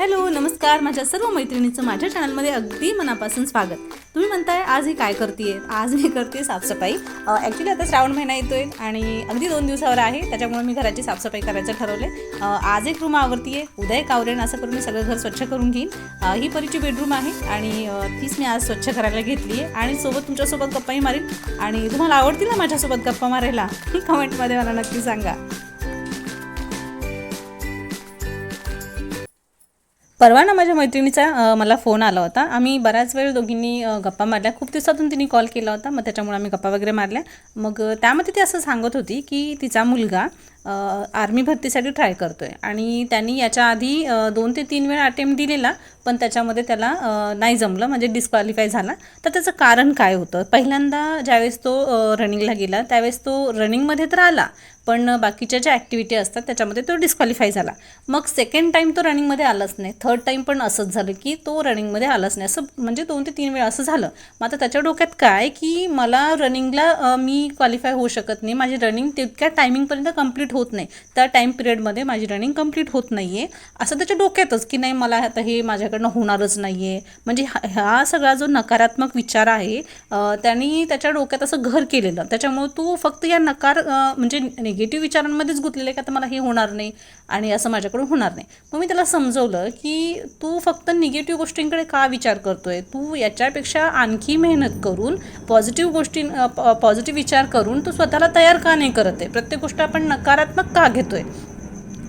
Hello नमस्कार. माझ्या सर्व मैत्रिणीचं माझ्या चॅनलमध्ये अगदी मनापासून स्वागत. तुम्ही म्हणताय आज ही काय करते आज मी करते साफसफाई. ॲक्च्युली आता श्रावण महिना येतोय आणि अगदी दोन दिवसावर आहे. त्याच्यामुळे मी घराची साफसफाई करायचं ठरवले आज एक रूम आवडती आहे उद्या एक आवरेन असं करून मी सगळं घर स्वच्छ करून घेईन. ही परीची बेडरूम आहे आणि तीच मी आज स्वच्छ करायला घेतली आहे आणि सोबत तुमच्यासोबत गप्पाही मारीन. आणि तुम्हाला आवडतील ना माझ्यासोबत गप्पा मारायला? कमेंटमध्ये मला नक्की सांगा. परवा ना माझ्या मैत्रिणीचा मला फोन आला होता. आम्ही बऱ्याच वेळ दोघींनी गप्पा मारल्या. खूप दिवसातून तिने कॉल केला होता. मग त्याच्यामुळे आम्ही गप्पा वगैरे मारल्या. मग त्यामध्ये ती असं सांगत होती की तिचा मुलगा आर्मी भरतीसाठी ट्राय करतो आहे आणि त्यांनी याच्या आधी दोन ते तीन वेळा अटेम्प्ट दिलेला पण त्याच्यामध्ये त्याला नाही जमलं म्हणजे डिस्क्वालिफाय झाला. तर त्याचं कारण काय होतं? पहिल्यांदा ज्यावेळेस तो रनिंगला गेला त्यावेळेस तो रनिंगमध्ये तर आला पण बाकीच्या ज्या ॲक्टिव्हिटी असतात त्याच्यामध्ये तो डिस्क्वालिफाय झाला. मग सेकंड टाईम तो रनिंगमध्ये आलाच नाही. थर्ड टाईम पण असंच झालं की तो रनिंगमध्ये आलाच नाही. असं म्हणजे दोन ते तीन वेळा असं झालं. मग आता त्याच्या डोक्यात काय की मला रनिंगला मी क्वालिफाय होऊ शकत नाही. माझी रनिंग तितक्या टायमिंगपर्यंत कंप्लीट होत नाही. त्या टाईम पिरियडमध्ये माझी रनिंग कंप्लीट होत नाही आहे असं त्याच्या डोक्यातच की नाही मला आता हे माझ्याकडनं होणारच नाही आहे म्हणजे हा हा सगळा जो नकारात्मक विचार आहे त्यांनी त्याच्या डोक्यात असं घर केलेलं. त्याच्यामुळे तू फक्त या नकार म्हणजे निगेटिव्ह विचारांमध्येच गुंतलेलं आहे की आता मला हे होणार नाही आणि असं माझ्याकडून होणार नाही. मग मी त्याला समजवलं की तू फक्त निगेटिव्ह गोष्टींकडे का विचार करतोय? तू याच्यापेक्षा आणखी मेहनत करून पॉझिटिव्ह गोष्टी पॉझिटिव्ह विचार करून तू स्वतःला तयार का नाही करत आहे? प्रत्येक गोष्ट आपण नकार नकारात्मक का घेतोय?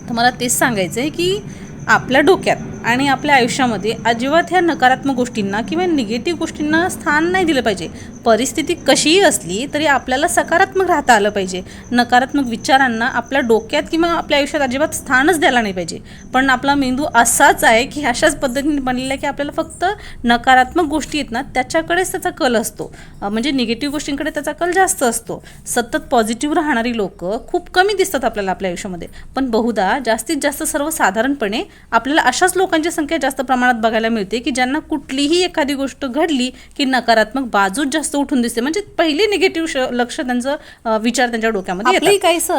तर मला तेच सांगायचं आहे की आपल्या डोक्यात आणि आपल्या आयुष्यामध्ये अजिबात ह्या नकारात्मक गोष्टींना किंवा निगेटिव्ह गोष्टींना स्थान नाही दिलं पाहिजे. परिस्थिती कशीही असली तरी आपल्याला सकारात्मक राहता आलं पाहिजे. नकारात्मक विचारांना आपल्या डोक्यात किंवा आपल्या आयुष्यात अजिबात स्थानच द्यायला नाही पाहिजे. पण आपला मेंदू असाच आहे की अशाच पद्धतीने बनलेला आहे की आपल्याला फक्त नकारात्मक गोष्टी आहेत ना त्याच्याकडेच त्याचा कल असतो. म्हणजे निगेटिव्ह गोष्टींकडे त्याचा कल जास्त असतो. सतत पॉझिटिव्ह राहणारी लोक खूप कमी दिसतात आपल्याला आपल्या आयुष्यामध्ये. पण बहुधा जास्तीत जास्त सर्वसाधारणपणे आपल्याला अशाच लोकांची संख्या जास्त प्रमाणात बघायला मिळते की ज्यांना कुठलीही एखादी गोष्ट घडली की नकारात्मक बाजूच जास्त उठून दिसते. म्हणजे पहिले निगेटिव्ह लक्ष त्यांचं विचार त्यांच्या डोक्यामध्ये येतात.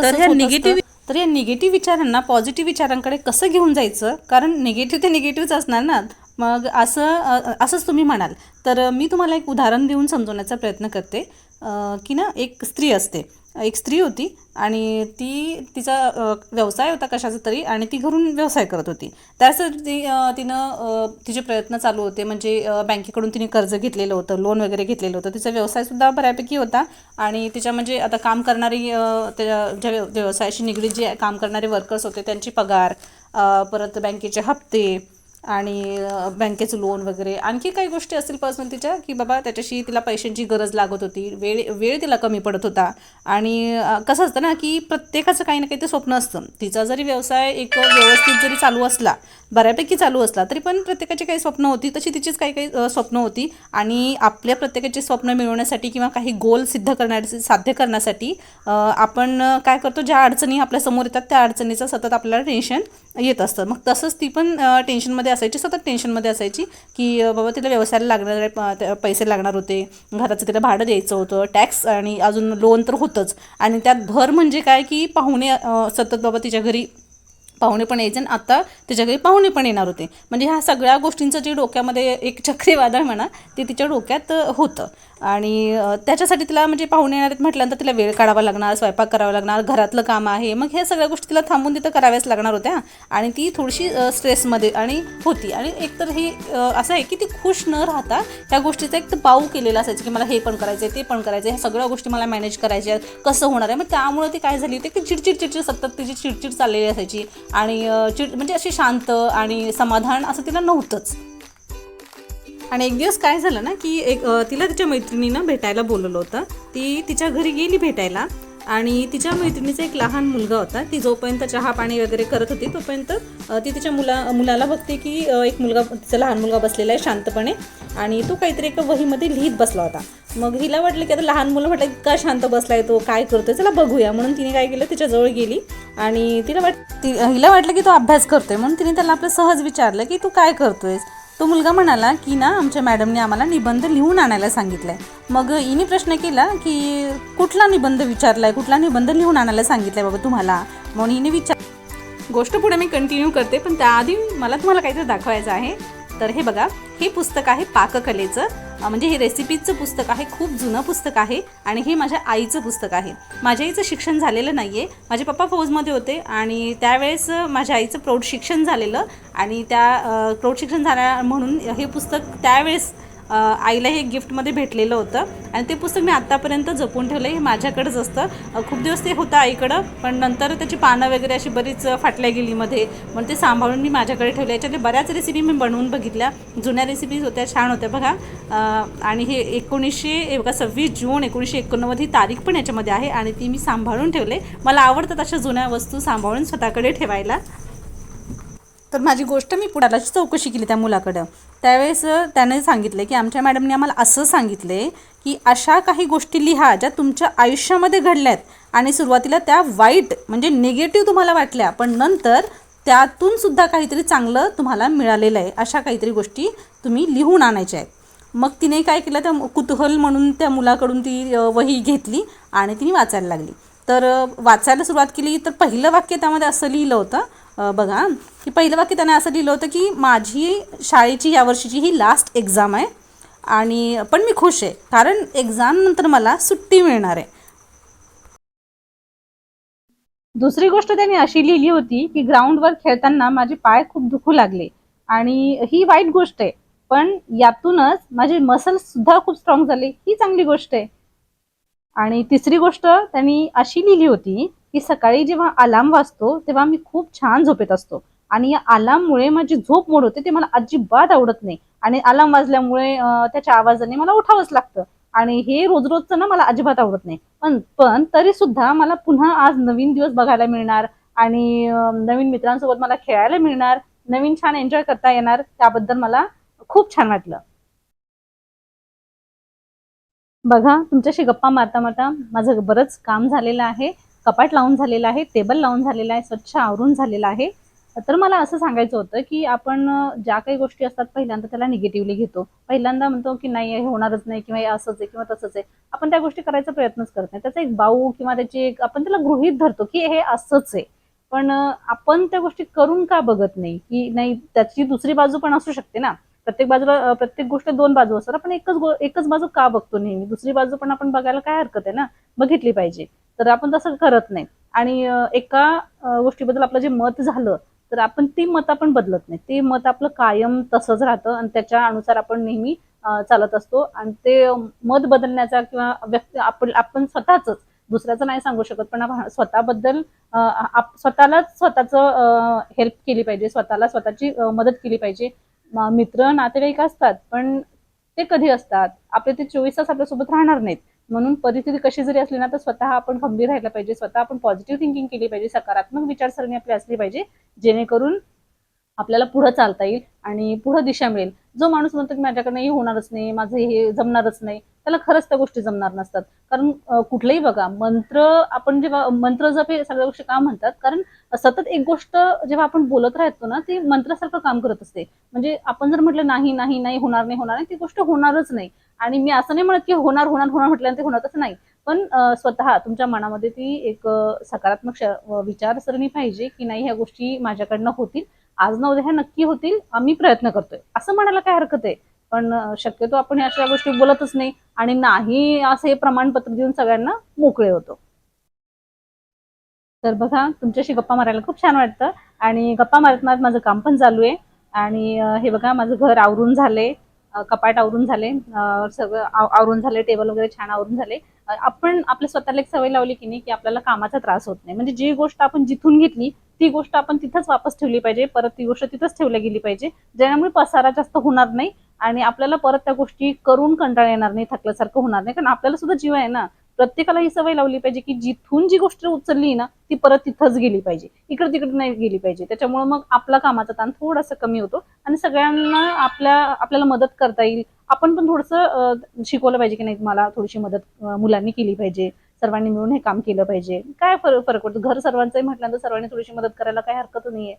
तर ह्या निगेटिव्ह तर या निगेटिव्ह विचारांना पॉझिटिव्ह विचारांकडे कसं घेऊन जायचं? कारण निगेटिव्ह ते निगेटिव्हच असणार ना. मग असं असंच तुम्ही म्हणाल. तर मी तुम्हाला एक उदाहरण देऊन समजवण्याचा प्रयत्न करते. की ना एक स्त्री असते. एक स्त्री होती आणि ती तिचा व्यवसाय होता कशाचा तरी आणि ती घरून व्यवसाय करत होती. त्यासाठी ती तिनं तिचे प्रयत्न चालू होते. म्हणजे बँकेकडून तिने कर्ज घेतलेलं होतं लोन वगैरे घेतलेलं होतं. तिचा व्यवसायसुद्धा बऱ्यापैकी होता आणि तिच्या म्हणजे आता काम करणारी त्या ज्या व्यवसायाशी निगडीत जे काम करणारे वर्कर्स होते त्यांची पगार परत बँकेचे हप्ते आणि बँकेचं लोन वगैरे. आणखी काही गोष्टी असतील पर्सनल तिच्या? की बाबा त्याच्याशी तिला पैशांची गरज लागत होती वेळ वेळ तिला कमी पडत होता. आणि कसं असतं ना की प्रत्येकाचं काही ना काही ते स्वप्न असतं. तिचा जरी व्यवसाय एक व्यवस्थित जरी चालू असला बऱ्यापैकी चालू असला तरी पण प्रत्येकाची काही स्वप्न होती तशी तिचीच काही काही स्वप्न होती. आणि आपल्या प्रत्येकाची स्वप्न मिळवण्यासाठी किंवा काही गोल सिद्ध करण्या साध्य करण्यासाठी आपण काय करतो ज्या अडचणी आपल्यासमोर येतात त्या अडचणीचं सतत आपल्याला टेन्शन येत असतं. मग तसंच ती पण टेन्शनमध्ये टेन्शनमध्ये असायची सतत टेन्शनमध्ये असायची की बाबा तिला व्यवसायाला लागणारे पैसे लागणार होते घराचं तिला भाडं द्यायचं होतं टॅक्स आणि अजून लोन तर होतंच. आणि त्यात भर म्हणजे काय की पाहुणे सतत बाबा तिच्या घरी पाहुणे पण यायचे आणि आता तिच्या घरी पाहुणे पण येणार होते. म्हणजे ह्या सगळ्या गोष्टींचं जे डोक्यामध्ये एक चक्रीवादळ म्हणा ते तिच्या डोक्यात होतं. आणि त्याच्यासाठी तिला म्हणजे पाहुणे येणार आहेत म्हटल्यानंतर तिला वेळ काढावा लागणार स्वयंपाक करावा लागणार घरातलं काम आहे. मग ह्या सगळ्या गोष्टी तिला थांबून तिथं कराव्याच लागणार होत्या. आणि ती थोडीशी स्ट्रेसमध्ये आणि होती. आणि एकतर ही असं आहे की ती खुश न राहता ह्या गोष्टीचा एक तर पाऊ केलेला असायचं की मला हे पण करायचं आहे ते पण करायचं आहे ह्या सगळ्या गोष्टी मला मॅनेज करायच्या कसं होणार आहे. मग त्यामुळे ती काय झाली होती की चिडचिड चिडचिड सतत तिची चिडचिड चाललेली असायची. आणि चिड म्हणजे अशी शांत आणि समाधान असं तिला नव्हतंच. आणि एक दिवस काय झालं ना की एक तिला तिच्या मैत्रिणीनं भेटायला बोलवलं होतं. ती तिच्या घरी गेली भेटायला आणि तिच्या मैत्रिणीचा एक लहान मुलगा होता. ती जोपर्यंत चहा पाणी वगैरे करत होती तोपर्यंत ती तिच्या मुला मुलाला बघते की एक मुलगा तिचा लहान मुलगा बसलेला आहे शांतपणे आणि तो काहीतरी एका वहीमध्ये लिहित बसला होता. मग हिला वाटलं की आता लहान मुलं म्हटलं का शांत बसलाय तो काय करतोय? चला बघूया. म्हणून तिने काय केलं तिच्याजवळ गेली आणि तिला वाट ती हिला वाटलं की तो अभ्यास करतोय. म्हणून तिने त्याला आपलं सहज विचारलं की तू काय करतोयस? तो मुलगा म्हणाला की ना आमच्या मॅडमने आम्हाला निबंध लिहून आणायला सांगितलंय. मग हिने प्रश्न केला की कुठला निबंध विचारलाय? कुठला निबंध लिहून आणायला सांगितलाय बाबा तुम्हाला? म्हणून हिने विचार गोष्ट पुढे मी कंटिन्यू करते पण त्याआधी मला तुम्हाला काहीतरी दाखवायचं आहे. तर हे बघा हे पुस्तक आहे पाककलेचं. म्हणजे हे रेसिपीजचं पुस्तक आहे खूप जुनं पुस्तक आहे आणि हे माझ्या आईचं पुस्तक आहे. माझ्या आईचं शिक्षण झालेलं नाही आहे माझे पप्पा फौजमध्ये होते आणि त्यावेळेस माझ्या आईचं प्रौढ शिक्षण झालेलं आणि त्या प्रौढ शिक्षण झाल्या म्हणून हे पुस्तक त्यावेळेस आईला हे गिफ्टमध्ये भेटलेलं होतं. आणि ते पुस्तक मी आत्तापर्यंत जपून ठेवलं. हे माझ्याकडेच असतं. खूप दिवस ते होतं आईकडं. पण नंतर त्याची पानं वगैरे अशी बरीच फाटल्या गेली मध्ये. मग ते सांभाळून मी माझ्याकडे ठेवले. याच्यातले बऱ्याच रेसिपी मी बनवून बघितल्या. जुन्या रेसिपीज होत्या. छान होत्या बघा. आणि हे एकोणीसशे बघा सव्वीस जून एकोणीसशे एकोणनव्वद ही तारीख पण याच्यामध्ये आहे. आणि ती मी सांभाळून ठेवले. मला आवडतात अशा जुन्या वस्तू सांभाळून स्वतःकडे ठेवायला. तर माझी गोष्ट मी पुढालाची चौकशी केली त्या मुलाकडं. त्यावेळेस त्याने सांगितलं की आमच्या मॅडमने आम्हाला असं सांगितलं की अशा काही गोष्टी लिहा ज्या तुमच्या आयुष्यामध्ये घडल्यात आणि सुरुवातीला त्या वाईट म्हणजे निगेटिव्ह तुम्हाला वाटल्या पण नंतर त्यातून सुद्धा काहीतरी चांगलं तुम्हाला मिळालेलं आहे अशा काहीतरी गोष्टी तुम्ही लिहून आणायच्या आहेत. मग तिने काय केलं त्या कुतूहल म्हणून त्या मुलाकडून ती वही घेतली आणि तिने वाचायला लागली. तर वाचायला सुरुवात केली तर पहिलं वाक्य त्यामध्ये असं लिहिलं होतं बघा की पहिलं वाक्य त्याने असं लिहिलं होतं की माझी शाळेची या वर्षीची ही लास्ट एक्झाम आहे आणि पण मी खुश आहे कारण एक्झाम नंतर मला सुट्टी मिळणार आहे. दुसरी गोष्ट त्याने अशी लिहिली होती की ग्राउंडवर खेळताना माझे पाय खूप दुखू लागले आणि ही वाईट गोष्ट आहे पण यातूनच माझे मसल्स सुद्धा खूप स्ट्रॉंग झाले ही चांगली गोष्ट आहे. आणि तिसरी गोष्ट त्यांनी अशी लिहिली होती की सकाळी जेव्हा अलार्म वाजतो तेव्हा मी खूप छान झोपेत असतो. आणि या अलार्ममुळे माझी झोप मोड होते ते मला अजिबात आवडत नाही. आणि अलार्म वाजल्यामुळे त्याच्या आवाजाने मला उठावंच लागतं. आणि हे रोज रोजचं ना मला अजिबात आवडत नाही. पण पण तरी सुद्धा मला पुन्हा आज नवीन दिवस बघायला मिळणार आणि नवीन मित्रांसोबत मला खेळायला मिळणार नवीन छान एन्जॉय करता येणार त्याबद्दल मला खूप छान वाटलं. बघा तुमच्याशी गप्पा मारता मारता माझं बरंच काम झालेलं आहे. कपाट लावून झालेलं आहे टेबल लावून झालेला आहे स्वच्छ आवरून झालेला आहे. तर मला असं सांगायचं होतं की आपण ज्या काही गोष्टी असतात पहिल्यांदा त्याला निगेटिव्हली घेतो. पहिल्यांदा म्हणतो की नाही हे होणारच नाही किंवा हे असंच आहे किंवा तसंच आहे. आपण त्या गोष्टी करायचा प्रयत्नच करत नाही. त्याचा एक बाऊ किंवा त्याची एक आपण त्याला गृहित धरतो की हे असंच आहे. पण आपण त्या गोष्टी करून का बघत नाही? की नाही त्याची दुसरी बाजू पण असू शकते ना. प्रत्येक बाजूला प्रत्येक गोष्ट दोन बाजू असतात. आपण एकच एकच बाजू का बघतो नेहमी? दुसरी बाजू पण आपण बघायला काय हरकत आहे ना? बघितली पाहिजे. तर आपण तसं करत नाही. आणि एका गोष्टीबद्दल आपलं जे मत झालं तर आपण ती मत आपण बदलत नाही. ते मत आपलं कायम तसंच राहतं आणि त्याच्या अनुसार आपण नेहमी चालत असतो. आणि ते मत बदलण्याचा किंवा व्यक्ती आपण आपण स्वतःच दुसऱ्याचं नाही सांगू शकत पण आपण स्वतःबद्दल आप- स्वतःलाच स्वतःचं हेल्प केली पाहिजे. स्वतःला स्वतःची मदत केली पाहिजे. मित्र नातेवाईक असतात पण ते कधी असतात? आपले ते चोवीस तास आपल्यासोबत राहणार नाहीत. म्हणून परिस्थिती कशी जरी असली ना तर स्वतः आपण खंबीर राहायला पाहिजे स्वतः आपण पॉझिटिव्ह थिंकिंग केली पाहिजे सकारात्मक विचारसरणी आपली असली पाहिजे जेणेकरून आपल्याला पुढं चालता येईल आणि पुढं दिशा मिळेल. जो माणूस म्हणतो की माझ्याकडनं हे होणारच नाही माझं हे जमणारच नाही त्याला खरंच त्या गोष्टी जमणार नसतात. कारण कुठलंही बघा मंत्र आपण जेव्हा मंत्र जप हे सगळ्या गोष्टी का म्हणतात? कारण सतत एक गोष्ट जेव्हा आपण बोलत राहतो ना ती मंत्रासारखं काम करत असते. म्हणजे आपण जर म्हटलं नाही नाही नाही होणार नाही होणार नाही ती गोष्ट होणारच नाही. आणि मी असं नाही म्हणत की होणार होणार होणार म्हटल्यानंतर ते होणार तसं नाही. पण स्वतः तुमच्या मनामध्ये ती एक सकारात्मक विचारसरणी पाहिजे की नाही ह्या गोष्टी माझ्याकडनं होतील. आज ना उद्या ह्या नक्की होतील आम्ही प्रयत्न करतोय. असं म्हणायला काय हरकत आहे? पण शक्यतो आपण अशा गोष्टी बोलतच नाही आणि नाही असं हे प्रमाणपत्र देऊन सगळ्यांना मोकळे होतो. तर बघा तुमच्याशी गप्पा मारायला खूप छान वाटतं आणि गप्पा मारत मारत माझं काम पण चालू आहे. आणि हे बघा माझं घर आवरून झाले कपाट आवरून झाले. सगळं आवरून झाले टेबल वगैरे छान आवरून झाले. आपण आपल्या स्वतःला एक सवय लावली की नाही की आपल्याला कामाचा त्रास होत नाही. म्हणजे जी गोष्ट आपण जिथून घेतली ती गोष्ट आपण तिथंच वापस ठेवली पाहिजे. परत ती गोष्ट तिथंच ठेवली गेली पाहिजे. ज्यामुळे पसारा जास्त होणार नाही आणि आपल्याला परत त्या गोष्टी करून कंटाळा येणार नाही थकल्यासारखं होणार नाही. कारण आपल्याला सुद्धा जीव आहे ना प्रत्येकाला ही सवय लावली पाहिजे की जिथून जी गोष्ट उचलली ना ती परत तिथंच गेली पाहिजे. इकडे तिकडे नाही गेली पाहिजे. त्याच्यामुळे मग आपला कामाचा ताण थोडासा कमी होतो आणि सगळ्यांना आपल्या आपल्याला मदत करता येईल. आपण पण थोडंसं शिकवलं पाहिजे की नाही मला थोडीशी मदत मुलांनी केली पाहिजे. सर्वांनी मिळून हे काम केलं पाहिजे. काय फरक फरक पडतो? घर सर्वांचंही म्हटल्यानंतर सर्वांनी थोडीशी मदत करायला काही हरकत नाहीये.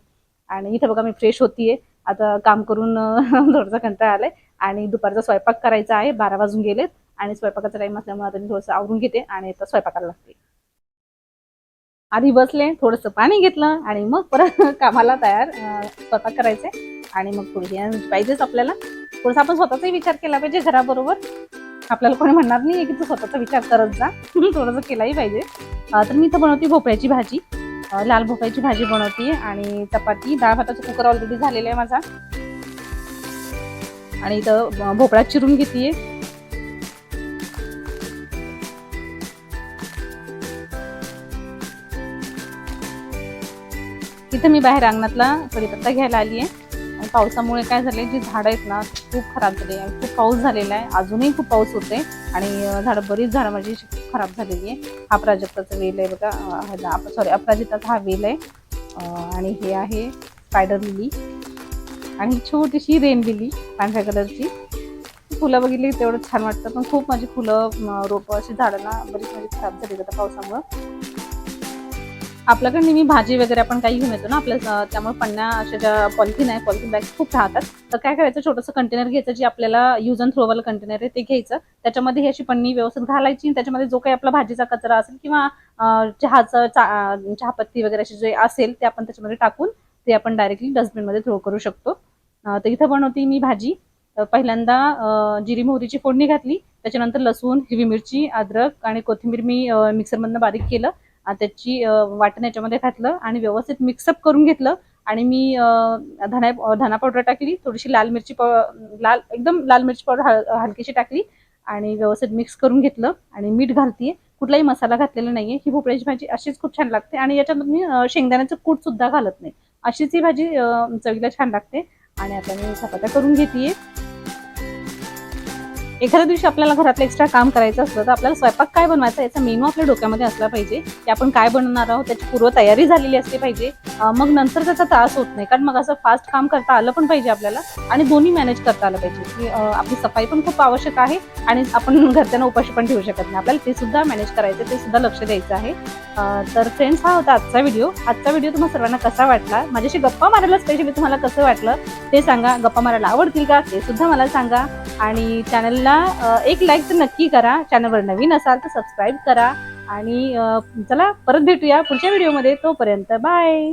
आणि इथे बघा मी फ्रेश होतीये. आता काम करून थोडासा कंटाळा आलाय. आणि दुपारचा स्वयंपाक करायचा आहे. बारा वाजून गेलेत. आणि स्वयंपाकाचा टाइम असल्यामुळे आता मी थोडंसं आवरून घेते आणि आता स्वयंपाकाला लागते. आधी बसले थोडंसं पाणी घेतलं आणि मग परत कामाला तयार स्वयंपाक स्वतः करायचे. आणि मग थोडी पाहिजेच आपल्याला. थोडंसं आपण स्वतःचाही विचार केला पाहिजे घराबरोबर. आपल्याला कोणी म्हणणार नाही की तू स्वतःचा विचार करत जा. थोडंसं केलाही पाहिजे. तर मी इथं बनवते भोपळ्याची भाजी. लाल भोपळ्याची भाजी बनवते आणि चपाती. डाळ भाताचा कुकर ऑलरेडी झालेला आहे माझा. आणि इथं भोपळा चिरून घेते इथं मी बाहेर अंगणातला कढीपत्ता घ्यायला आली आहे आणि पावसामुळे काय झाले जी झाडं आहेत ना खूप खराब झाली आहे. खूप पाऊस झालेला आहे. अजूनही खूप पाऊस होते आणि झाडं बरीच झाडं माझी अशी खूप खराब झालेली आहे. हा प्राजक्ताचा वेल आहे बघा. सॉरी अपराजिताचा हा वेल आहे. आणि हे आहे स्पायडर लिली आणि छोटीशी रेन लिली पांढऱ्या कलरची. फुलं बघितली तेवढं छान वाटतं. पण खूप माझी फुलं रोपं अशी झाडं ना बरीच माझी खराब झाली आता पावसामुळं. आपल्याकडे नेहमी भाजी वगैरे आपण काही घेऊन येतो ना आपल्या त्यामुळे पन्ना अशा ज्या पॉलिथिन आहे पॉलिथिन बॅग खूप राहतात. तर काय करायचं छोटंसं कंटेनर घ्यायचं जे आपल्याला यूज अँड थ्रोवालं कंटेनर आहे ते घ्यायचं. त्याच्यामध्ये ही अशी पन्नी व्यवस्थित घालायची आणि त्याच्यामध्ये जो काही आपला भाजीचा कचरा असेल किंवा चहाचं चहापत्ती वगैरे असे जे असेल ते आपण त्याच्यामध्ये टाकून ते आपण डायरेक्टली डस्टबिनमध्ये थ्रो करू शकतो. तर इथं बनवते मी भाजी. पहिल्यांदा जिरी मोहरीची फोडणी घातली. त्याच्यानंतर लसूण हिरवी मिरची अद्रक आणि कोथिंबीर मी मिक्सरमधनं बारीक केलं. त्याची वाटण याच्यामध्ये घातलं आणि व्यवस्थित मिक्सअप करून घेतलं. आणि मी धना धना पावडर टाकली थोडीशी लाल मिरची पाव लाल एकदम लाल मिरची पावडर हल हलकीशी टाकली आणि व्यवस्थित मिक्स करून घेतलं. आणि मीठ घालतीये. कुठलाही मसाला घातलेला नाहीये. ही भोपळ्याची भाजी अशीच खूप छान लागते. आणि याच्यात मी शेंगदाण्याचं कूट सुद्धा घालत नाही. अशीच ही भाजी चवीला छान लागते. आणि आता मी चपात्या करून घेते एखाद्या दिवशी आपल्याला घरातलं एक्स्ट्रा काम करायचं असलं तर आपल्याला स्वयंपाक काय बनवायचा याचा मेनू आपल्या डोक्यामध्ये असला पाहिजे. की आपण काय बनवणार आहोत त्याची पूर्व तयारी झालेली असली पाहिजे. मग नंतर त्याचा त्रास होत नाही. कारण मग असं फास्ट काम करता आलं पण पाहिजे आपल्याला आणि दोन्ही मॅनेज करता आलं पाहिजे. की आपली सफाई पण खूप आवश्यक आहे आणि आपण घरच्यांना उपाशी पण ठेवू शकत नाही. आपल्याला ते सुद्धा मॅनेज करायचं ते सुद्धा लक्ष द्यायचं आहे. तर फ्रेंड्स हा होता आजचा व्हिडिओ आजचा व्हिडिओ तुम्हाला सर्वांना कसा वाटला? माझ्याशी गप्पा मारायला स्पेशली तुम्हाला कसं वाटलं ते सांगा. गप्पा मारायला आवडतील का? ते सुद्धा मला सांगा. आणि चॅनलला एक लाईक तर नक्की करा. चॅनलवर नवीन असाल तर सबस्क्राईब करा. आणि चला परत भेटूया पुढच्या व्हिडिओमध्ये तोपर्यंत बाय